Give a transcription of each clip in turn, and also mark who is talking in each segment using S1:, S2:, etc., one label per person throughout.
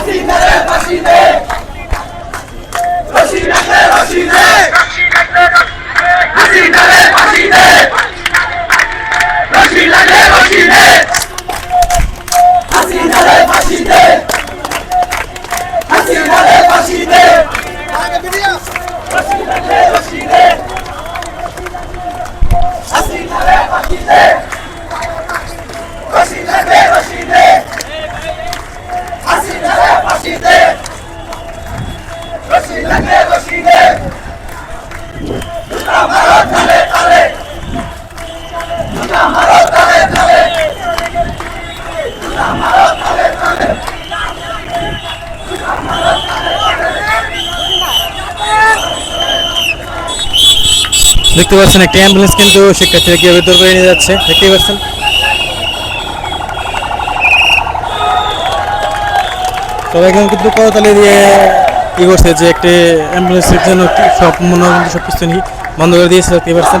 S1: ফাঁসি দে ফাঁসি দে
S2: দেখতে পাচ্ছেন একটা অ্যাম্বুলেন্স কিন্তু শিক্ষার্থীরা কীভাবে দূর করে নিয়ে যাচ্ছে? দেখতেই পাচ্ছেন। তবে এখন কিন্তু করতালি দিয়ে কী করছে যে একটি অ্যাম্বুলেন্সের জন্য সব মনোরঞ্জন সব কিছু বন্ধ করে দিয়েছে, দেখতেই পাচ্ছেন।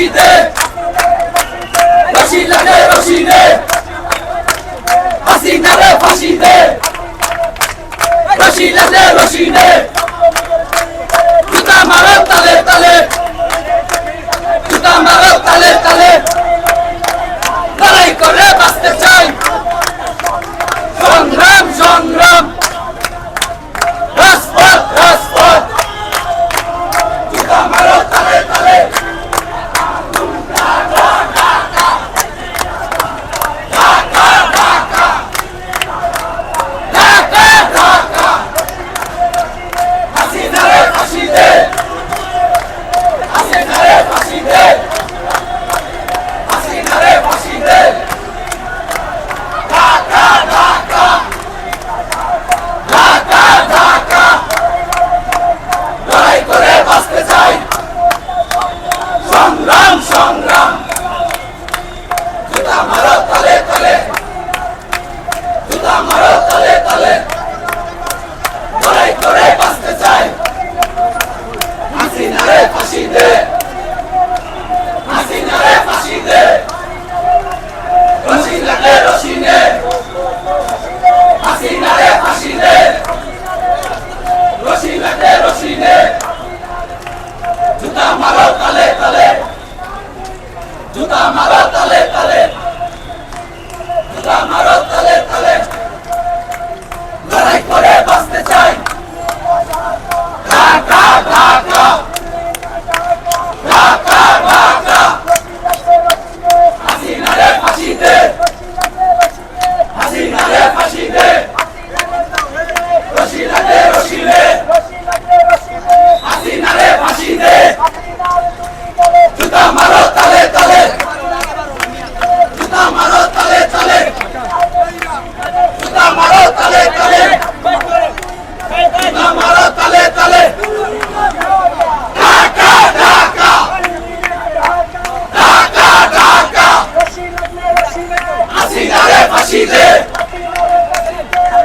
S1: রশিদে রশি লাগে রশিদে হাসিনা রে ফাঁসিদে রশি লাগে রশিদে জুতা মারে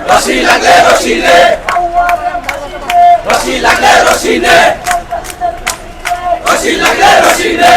S1: রশি লাগলে রশি রে রশি লাগলে রশি রে রশি লাগলে রশি রে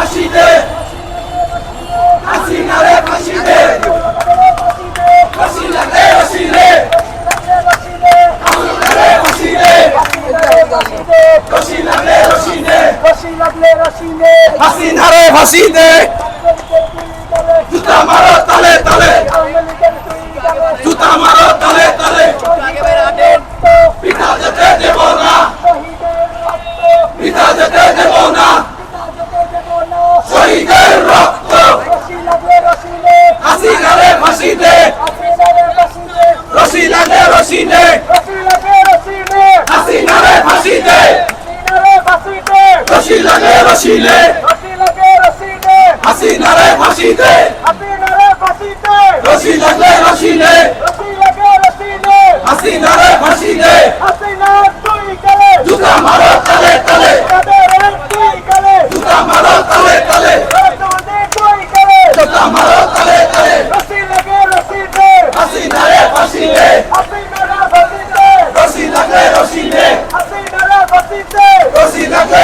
S1: Rashide! Rashide! Hasina re Rashide! লাগে রশি নে হাসিনারে ফাঁসি দে রশি লাগে রশি নে হাসিনারে ফাঁসি দে জুতা মারো তালে তালে। জুতা মারো তালে তালে। জুতা মারো তালে তালে। হাসিনারে ফাঁসি দে রশি লাগে রশি নে রশি লাগে